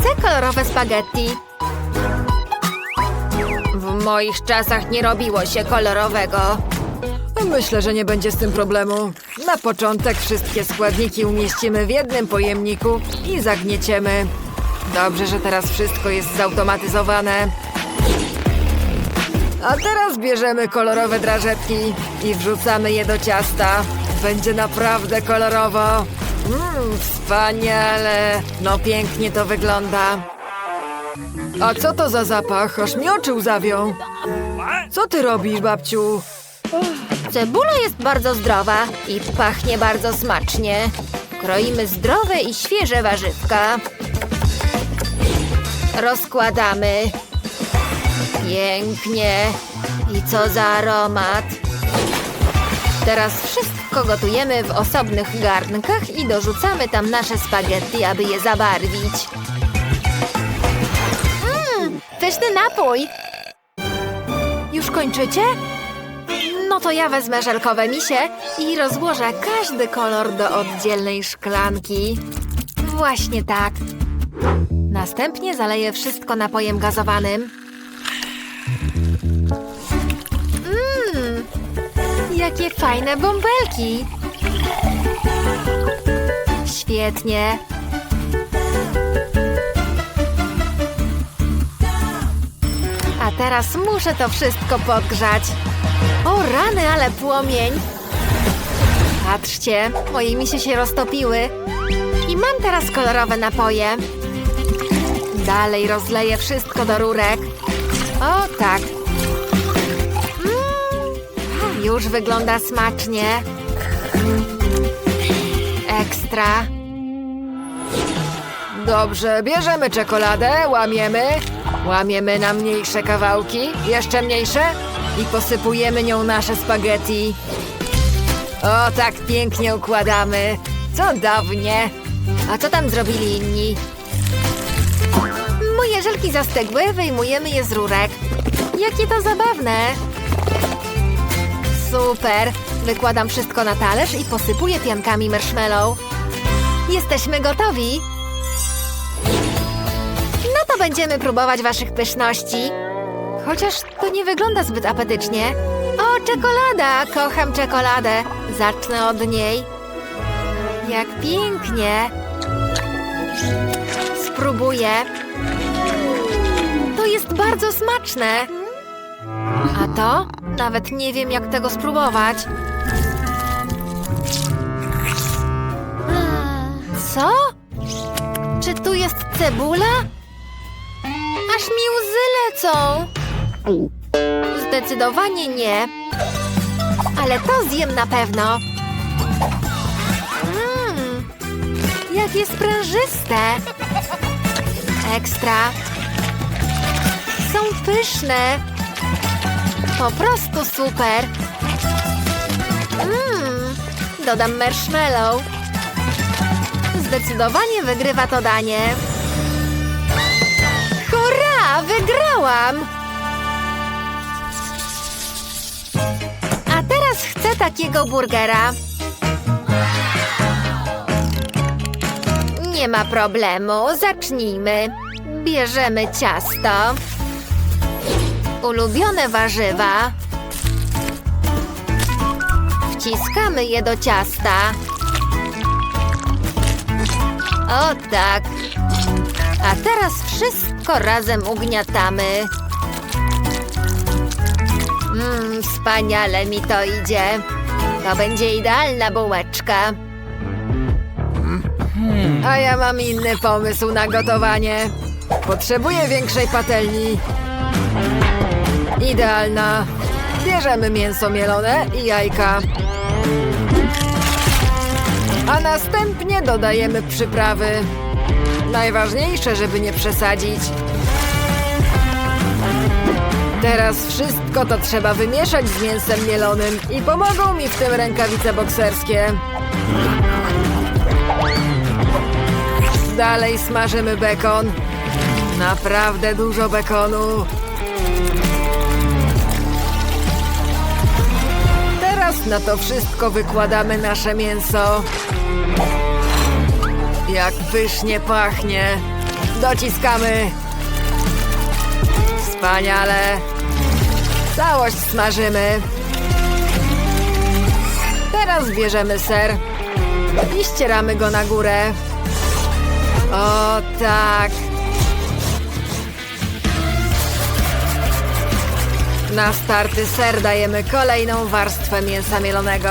Chcę kolorowe spaghetti. W moich czasach nie robiło się kolorowego. Myślę, że nie będzie z tym problemu. Na początek wszystkie składniki umieścimy w jednym pojemniku i zagnieciemy. Dobrze, że teraz wszystko jest zautomatyzowane. A teraz bierzemy kolorowe drażetki i wrzucamy je do ciasta. Będzie naprawdę kolorowo. Mmm, wspaniale. No pięknie to wygląda. A co to za zapach? Aż mi oczy łzawią. Co ty robisz, babciu? Cebula jest bardzo zdrowa i pachnie bardzo smacznie. Kroimy zdrowe i świeże warzywka. Rozkładamy. Pięknie. I co za aromat. Teraz wszystko gotujemy w osobnych garnkach i dorzucamy tam nasze spaghetti, aby je zabarwić. Mmm, pyszny napój. Już kończycie? No to ja wezmę żelkowe misie i rozłożę każdy kolor do oddzielnej szklanki. Właśnie tak. Następnie zaleję wszystko napojem gazowanym. Jakie fajne bąbelki! Świetnie. A teraz muszę to wszystko podgrzać. O rany, ale płomień! Patrzcie, moje misie się roztopiły. I mam teraz kolorowe napoje. Dalej rozleję wszystko do rurek. O tak. Już wygląda smacznie. Ekstra. Dobrze, bierzemy czekoladę, łamiemy, łamiemy na mniejsze kawałki, jeszcze mniejsze i posypujemy nią nasze spaghetti. O, tak pięknie układamy. Cudownie. A co tam zrobili inni? Moje żelki zastygły, wyjmujemy je z rurek. Jakie to zabawne! Super! Wykładam wszystko na talerz i posypuję piankami marshmallow. Jesteśmy gotowi! No to będziemy próbować waszych pyszności. Chociaż to nie wygląda zbyt apetycznie. O, czekolada! Kocham czekoladę. Zacznę od niej. Jak pięknie! Spróbuję. To jest bardzo smaczne. A to? Nawet nie wiem, jak tego spróbować. Co? Czy tu jest cebula? Aż mi łzy lecą. Zdecydowanie nie. Ale to zjem na pewno. Mmm, jakie sprężyste. Ekstra. Są pyszne. Po prostu super. Mmm, dodam marshmallow. Zdecydowanie wygrywa to danie. Hurra! Wygrałam! A teraz chcę takiego burgera. Nie ma problemu, zacznijmy. Bierzemy ciasto. Ulubione warzywa. Wciskamy je do ciasta. O tak. A teraz wszystko razem ugniatamy. Mmm, wspaniale mi to idzie. To będzie idealna bułeczka. A ja mam inny pomysł na gotowanie. Potrzebuję większej patelni. Idealna. Bierzemy mięso mielone i jajka. A następnie dodajemy przyprawy. Najważniejsze, żeby nie przesadzić. Teraz wszystko to trzeba wymieszać z mięsem mielonym i pomogą mi w tym rękawice bokserskie. Dalej smażymy bekon. Naprawdę dużo bekonu. Teraz na to wszystko wykładamy nasze mięso. Jak pysznie pachnie. Dociskamy. Wspaniale. Całość smażymy. Teraz bierzemy ser i ścieramy go na górę. O tak. Na starty ser dajemy kolejną warstwę mięsa mielonego.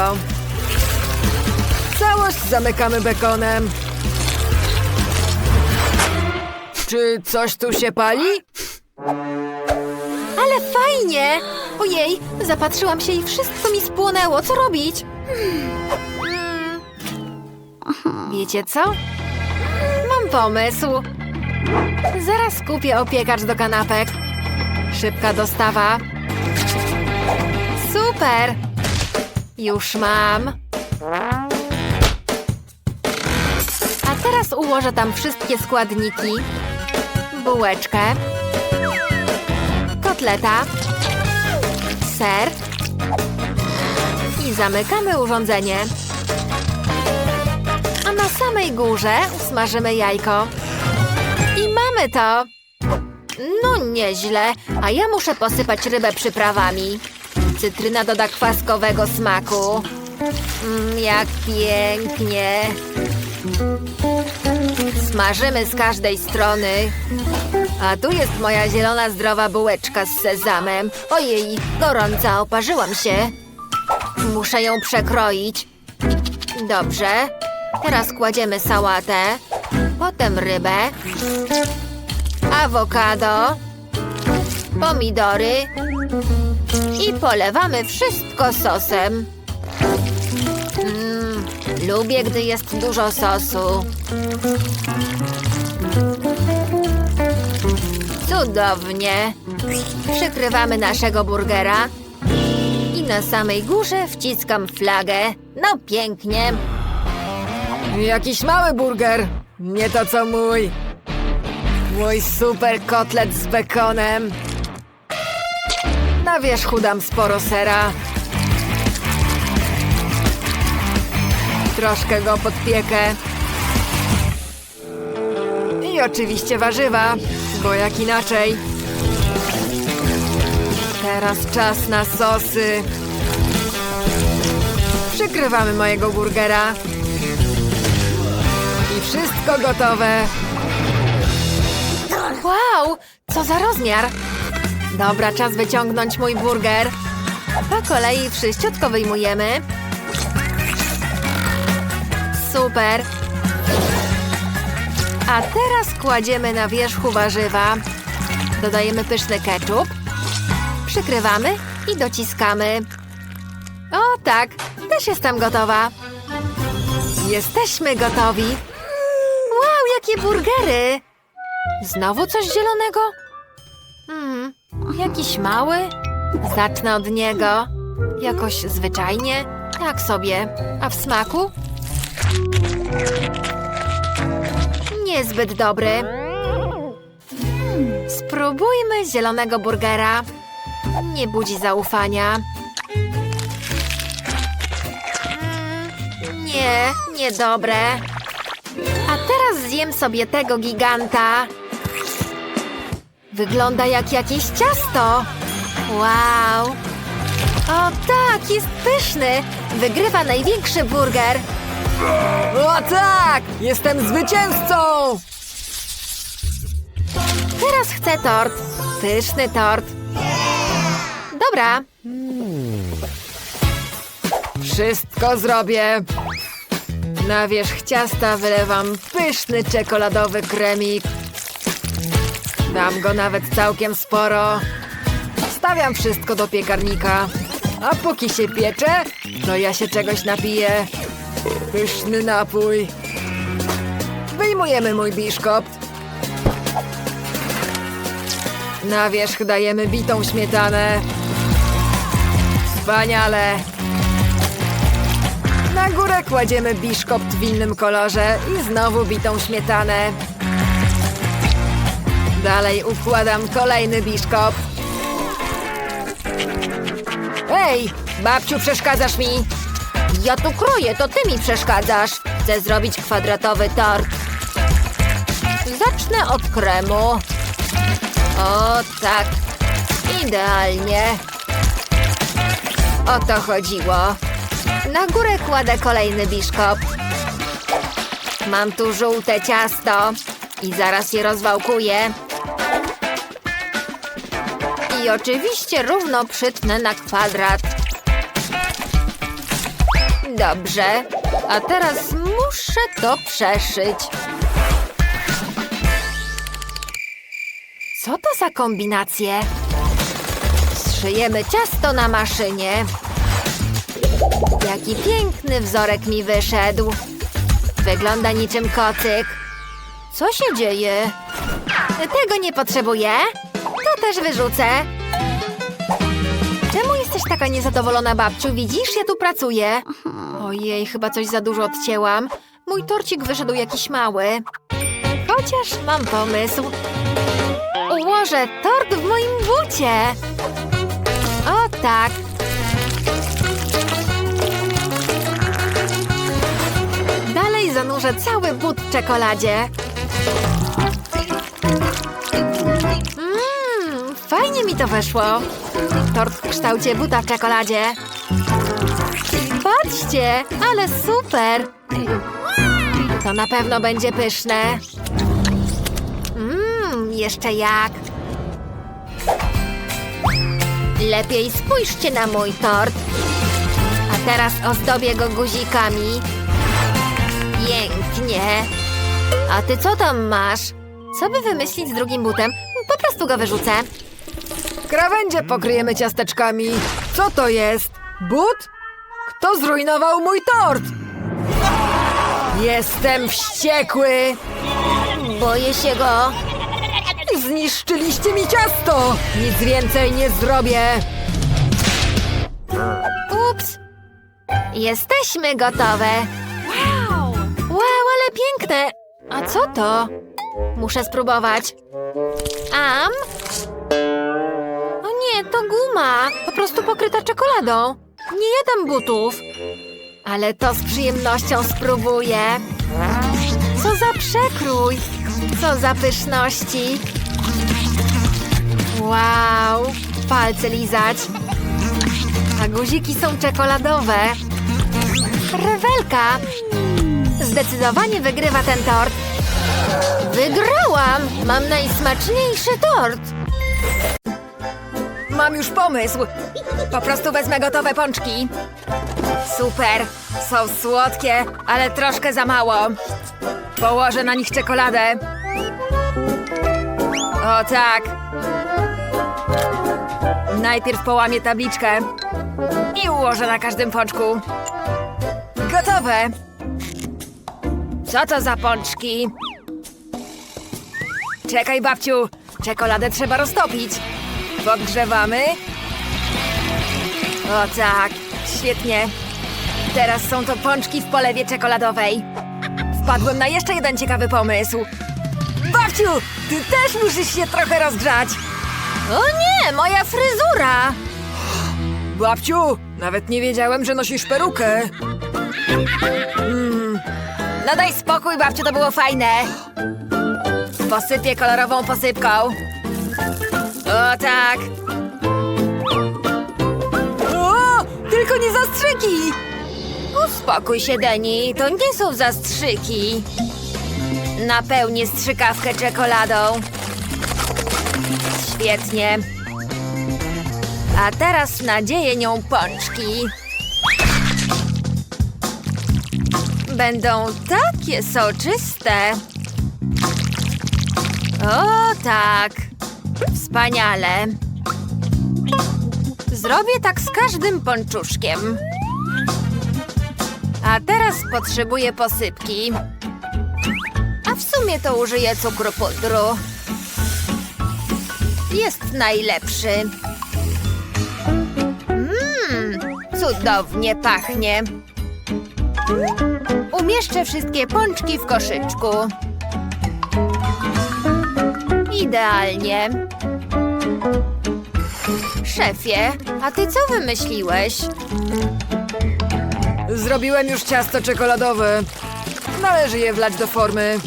Całość zamykamy bekonem. Czy coś tu się pali? Ale fajnie! Ojej, zapatrzyłam się i wszystko mi spłonęło. Co robić? Hmm. Wiecie co? Mam pomysł. Zaraz kupię opiekacz do kanapek. Szybka dostawa. Super! Już mam. A teraz ułożę tam wszystkie składniki. Bułeczkę kotleta, ser i zamykamy urządzenie. A na samej górze usmażymy jajko. I mamy to! No nieźle, a ja muszę posypać rybę przyprawami. Cytryna doda kwaskowego smaku. Mm, jak pięknie! Smażymy z każdej strony. A tu jest moja zielona, zdrowa bułeczka z sezamem. Ojej, gorąca, oparzyłam się. Muszę ją przekroić. Dobrze. Teraz kładziemy sałatę, potem rybę, awokado, pomidory i polewamy wszystko sosem. Mm, lubię, gdy jest dużo sosu. Cudownie. Przykrywamy naszego burgera i na samej górze wciskam flagę. No pięknie. Jakiś mały burger. Nie to co mój. Mój super kotlet z bekonem. Na wierzchu dam sporo sera. Troszkę go podpiekę. I oczywiście warzywa, bo jak inaczej. Teraz czas na sosy. Przykrywamy mojego burgera. I wszystko gotowe. Wow, co za rozmiar. Dobra, czas wyciągnąć mój burger. Po kolei wszyściutko wyjmujemy. Super. A teraz kładziemy na wierzchu warzywa. Dodajemy pyszny ketchup. Przykrywamy i dociskamy. O tak, też jestem gotowa. Jesteśmy gotowi. Wow, jakie burgery! Znowu coś zielonego? Hmm, jakiś mały? Zacznę od niego. Jakoś zwyczajnie? Tak sobie. A w smaku? Niezbyt dobry. Spróbujmy zielonego burgera. Nie budzi zaufania. Mm, Nie, niedobre. A teraz zjem sobie tego giganta. Wygląda jak jakieś ciasto. Wow. O tak, jest pyszny. Wygrywa największy burger. O tak! Jestem zwycięzcą! Teraz chcę tort. Pyszny tort. Dobra, Wszystko zrobię. Na wierzch ciasta wylewam pyszny czekoladowy kremik. Dam go nawet całkiem sporo. Stawiam wszystko do piekarnika. A póki się piecze, to ja się czegoś napiję. Pyszny napój. Wyjmujemy mój biszkopt. Na wierzch dajemy bitą śmietanę. Wspaniale. Na górę kładziemy biszkopt w innym kolorze i znowu bitą śmietanę. Dalej układam kolejny biszkopt. Ej, babciu, przeszkadzasz mi? ja tu kroję, to ty mi przeszkadzasz. Chcę zrobić kwadratowy tort. Zacznę od kremu. O tak, idealnie. O to chodziło. Na górę kładę kolejny biszkopt. Mam tu żółte ciasto i zaraz je rozwałkuję. I oczywiście równo przytnę na kwadrat. Dobrze, a teraz muszę to przeszyć. Co to za kombinacje? Zszyjemy ciasto na maszynie. Jaki piękny wzorek mi wyszedł. Wygląda niczym kocyk. Co się dzieje? Tego nie potrzebuję. Też wyrzucę. Czemu jesteś taka niezadowolona, babciu? Widzisz, ja tu pracuję. Ojej, chyba coś za dużo odcięłam. Mój torcik wyszedł jakiś mały. Chociaż mam pomysł. Ułożę tort w moim bucie. O tak. Dalej zanurzę cały but w czekoladzie. Mi to wyszło. Tort w kształcie buta w czekoladzie. Patrzcie, ale super. To na pewno będzie pyszne. Mmm, jeszcze jak. Lepiej spójrzcie na mój tort. A teraz ozdobię go guzikami. Pięknie. A ty co tam masz? Co by wymyślić z drugim butem? Po prostu go wyrzucę. Krawędzie pokryjemy ciasteczkami. Co to jest? But? Kto zrujnował mój tort? Jestem wściekły! Boję się go. Zniszczyliście mi ciasto! Nic więcej nie zrobię! Ups. Jesteśmy gotowe. Wow. Wow, ale piękne. A co to? Muszę spróbować. Am? Guma. Po prostu pokryta czekoladą. Nie jadam butów. Ale to z przyjemnością spróbuję. Co za przekrój. Co za pyszności. Wow. Palce lizać. A guziki są czekoladowe. Rewelka! Zdecydowanie wygrywa ten tort. Wygrałam! Mam najsmaczniejszy tort. Mam już pomysł! Po prostu wezmę gotowe pączki. Super! Są słodkie, ale troszkę za mało. Położę na nich czekoladę. O tak! Najpierw połamię tabliczkę i ułożę na każdym pączku. Gotowe! Co to za pączki? Czekaj, babciu! Czekoladę trzeba roztopić. Podgrzewamy. O tak, świetnie. Teraz są to pączki w polewie czekoladowej. Wpadłem na jeszcze jeden ciekawy pomysł. Babciu, ty też musisz się trochę rozgrzać. O nie, moja fryzura! Babciu, nawet nie wiedziałem, że nosisz perukę. Mm. No daj spokój, babciu, to było fajne. Posypię kolorową posypką. O tak. O, tylko nie zastrzyki. Uspokój się, Deni, to nie są zastrzyki. Napełnię strzykawkę czekoladą. Świetnie. A teraz nadzieję nią pączki. Będą takie soczyste. O tak. Wspaniale. Zrobię tak z każdym pączuszkiem. A teraz potrzebuję posypki. A w sumie to użyję cukru pudru. Jest najlepszy. Mmm, cudownie pachnie. Umieszczę wszystkie pączki w koszyczku. Idealnie. Szefie, a ty co wymyśliłeś? Zrobiłem już ciasto czekoladowe. Należy je wlać do formy.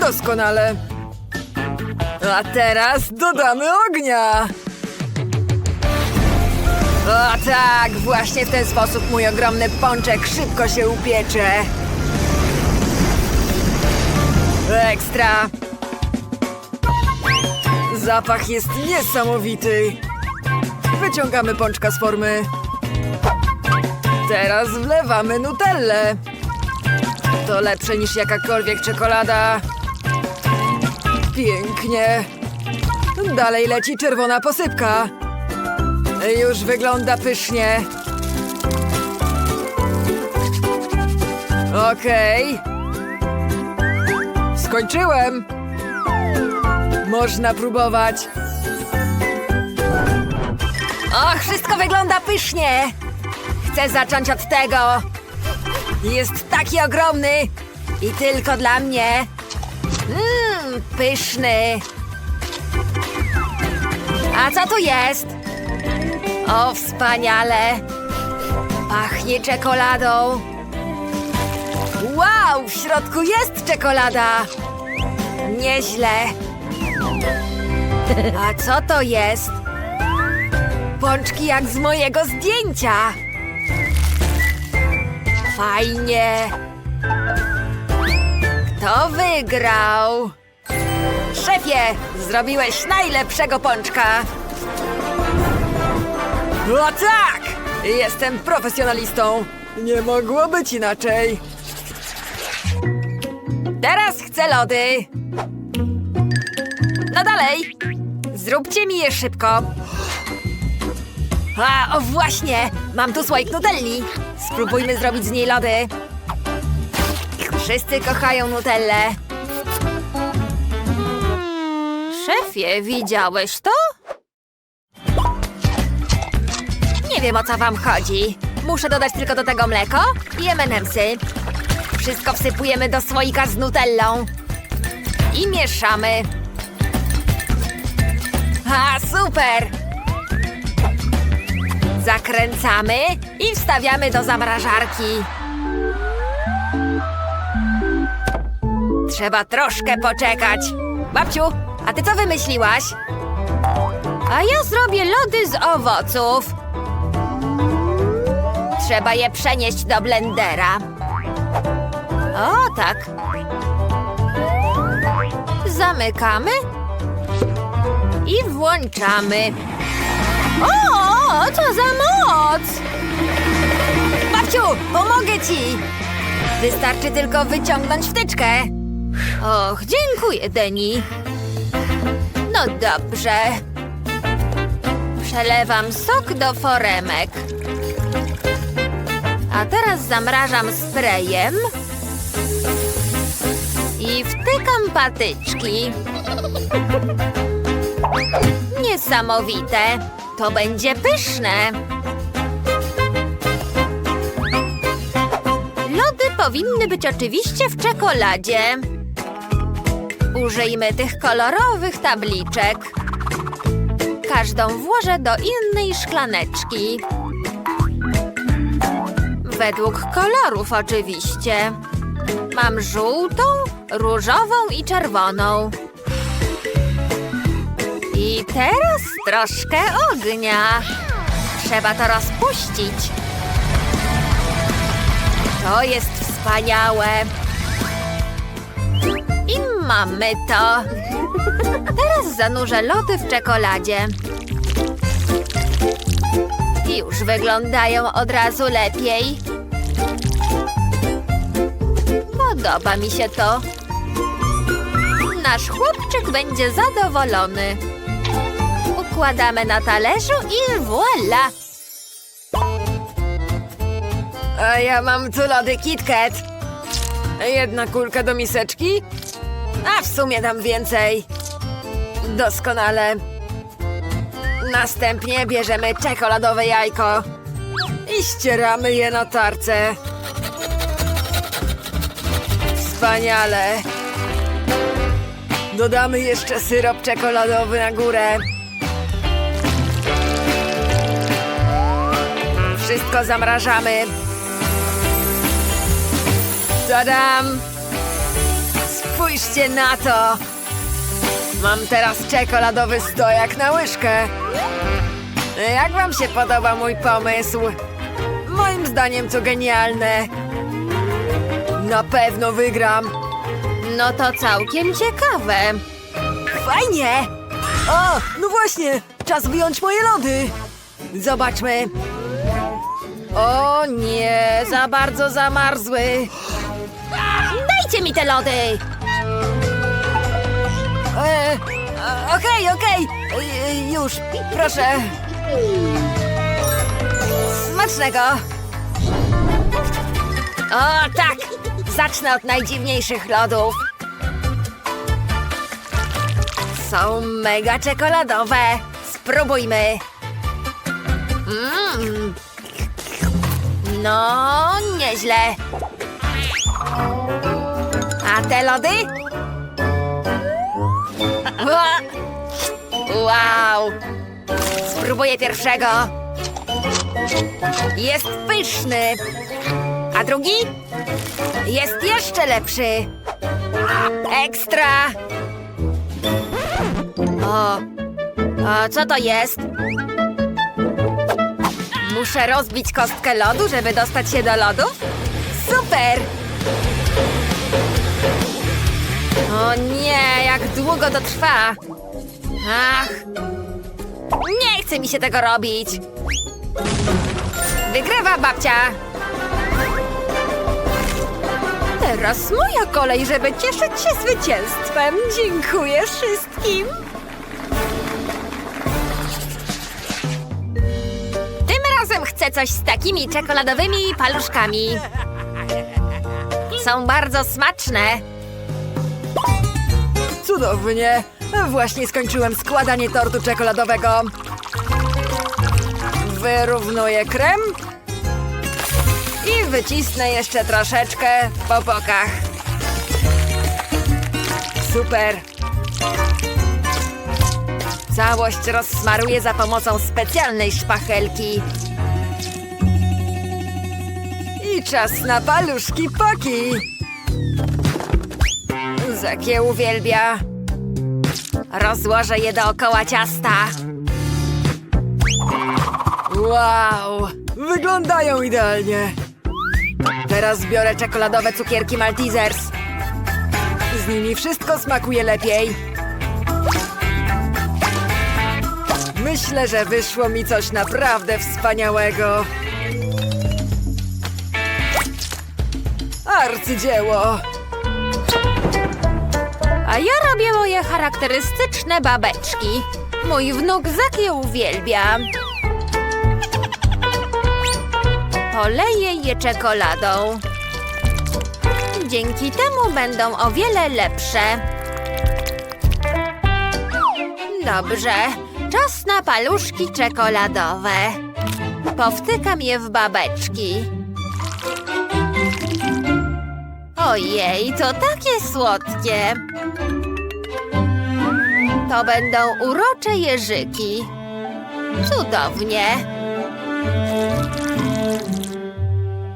Doskonale. A teraz dodamy ognia. O tak, właśnie w ten sposób mój ogromny pączek szybko się upiecze. Ekstra. Zapach jest niesamowity. Wyciągamy pączka z formy. Teraz wlewamy nutellę. To lepsze niż jakakolwiek czekolada. Pięknie. Dalej leci czerwona posypka. Już wygląda pysznie. Okej. Skończyłem. Można próbować. Och, wszystko wygląda pysznie. Chcę zacząć od tego. Jest taki ogromny i tylko dla mnie. Mmm, pyszny. A co tu jest? O, wspaniale. Pachnie czekoladą. Wow, w środku jest czekolada. Nieźle. A co to jest? Pączki jak z mojego zdjęcia. Fajnie. Kto wygrał? Szefie, zrobiłeś najlepszego pączka. O tak! Jestem profesjonalistą. Nie mogło być inaczej. Teraz chcę lody. No dalej. Zróbcie mi je szybko. A, o właśnie! Mam tu słoik nutelli. Spróbujmy zrobić z niej lody. Wszyscy kochają nutellę. Szefie, widziałeś to? Nie wiem, o co wam chodzi. Muszę dodać tylko do tego mleko i M&M'sy. Wszystko wsypujemy do słoika z nutellą. I mieszamy. A, super! Zakręcamy i wstawiamy do zamrażarki. Trzeba troszkę poczekać. Babciu, a ty co wymyśliłaś? A ja zrobię lody z owoców. Trzeba je przenieść do blendera. O, tak. Zamykamy i włączamy. O, co za moc! Babciu, pomogę ci! Wystarczy tylko wyciągnąć wtyczkę. Och, dziękuję, Deni. No dobrze. Przelewam sok do foremek. A teraz zamrażam sprayem. I wtykam patyczki. Niesamowite. To będzie pyszne. Lody powinny być oczywiście w czekoladzie. Użyjmy tych kolorowych tabliczek. Każdą włożę do innej szklaneczki. Według kolorów oczywiście. Mam żółtą, różową i czerwoną. I teraz troszkę ognia. Trzeba to rozpuścić. To jest wspaniałe. I mamy to. Teraz zanurzę lody w czekoladzie. Już wyglądają od razu lepiej. Podoba mi się to. Nasz chłopczyk będzie zadowolony. Układamy na talerzu i voilà! A ja mam tu lody KitKat. Jedna kulka do miseczki? A w sumie dam więcej. Doskonale. Następnie bierzemy czekoladowe jajko i ścieramy je na tarce. Wspaniale. Dodamy jeszcze syrop czekoladowy na górę. Wszystko zamrażamy. Tadam! Spójrzcie na to! Mam teraz czekoladowy stojak na łyżkę. Jak wam się podoba mój pomysł? Moim zdaniem to genialne. Na pewno wygram. No to całkiem ciekawe. Fajnie! O, no właśnie, czas wyjąć moje lody. Zobaczmy. O nie, za bardzo zamarzły. Dajcie mi te lody! E, a, Okej, okej, E, już, proszę. Smacznego. O, tak, zacznę od najdziwniejszych lodów. Są mega czekoladowe. Spróbujmy. Mmm. No, nieźle. A te lody? Wow! Spróbuję pierwszego. Jest pyszny. A drugi? Jest jeszcze lepszy. Ekstra! O, a co to jest? Muszę rozbić kostkę lodu, żeby dostać się do lodów? Super! O nie, jak długo to trwa. Ach, nie chce mi się tego robić. Wygrywa babcia. Teraz moja kolej, żeby cieszyć się zwycięstwem. Dziękuję wszystkim. Coś z takimi czekoladowymi paluszkami. Są bardzo smaczne. Cudownie. Właśnie skończyłem składanie tortu czekoladowego. Wyrównuję krem i wycisnę jeszcze troszeczkę po bokach. Super. Całość rozsmaruję za pomocą specjalnej szpachelki. Czas na paluszki poki. Zakie uwielbia. Rozłożę je dookoła ciasta. Wow! Wyglądają idealnie. Teraz biorę czekoladowe cukierki Maltesers. Z nimi wszystko smakuje lepiej. Myślę, że wyszło mi coś naprawdę wspaniałego. Arcydzieło! A ja robię moje charakterystyczne babeczki. Mój wnuk Zak je uwielbia. Poleję je czekoladą. Dzięki temu będą o wiele lepsze. Dobrze, czas na paluszki czekoladowe. Powtykam je w babeczki. Ojej, to takie słodkie. To będą urocze jeżyki. Cudownie.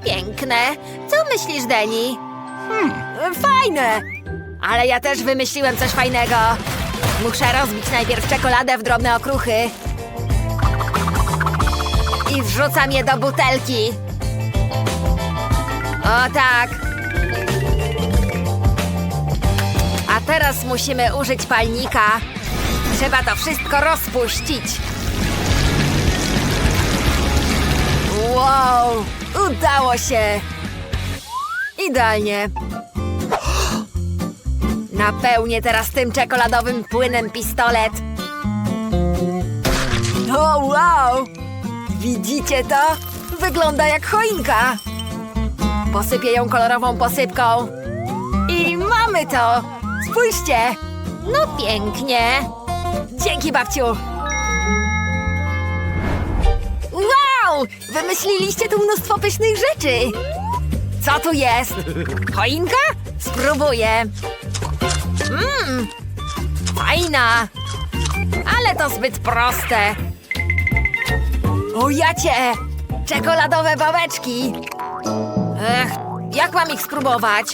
Piękne. Co myślisz, Deni? Fajne! Ale ja też wymyśliłem coś fajnego. Muszę rozbić najpierw czekoladę w drobne okruchy. I wrzucam je do butelki. O tak. Teraz musimy użyć palnika. Trzeba to wszystko rozpuścić. Wow! Udało się! Idealnie. Napełnię teraz tym czekoladowym płynem pistolet. O, wow! Widzicie to? Wygląda jak choinka. Posypię ją kolorową posypką. I mamy to! Spójrzcie! No pięknie. Dzięki, babciu! Wow! Wymyśliliście tu mnóstwo pysznych rzeczy! Co tu jest? Choinka? Spróbuję. Mmm! Fajna! Ale to zbyt proste. O jacie! Czekoladowe babeczki! Ech, jak mam ich spróbować?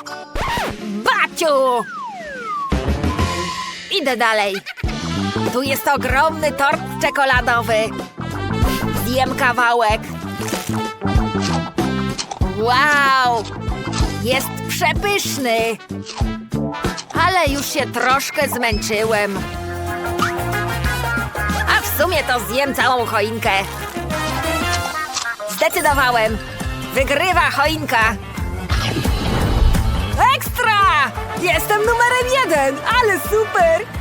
Babciu! Idę dalej. Tu jest ogromny tort czekoladowy. Zjem kawałek. Wow! Jest przepyszny. Ale już się troszkę zmęczyłem. A w sumie to zjem całą choinkę. Zdecydowałem. Wygrywa choinka. Jestem numerem jeden, ale super!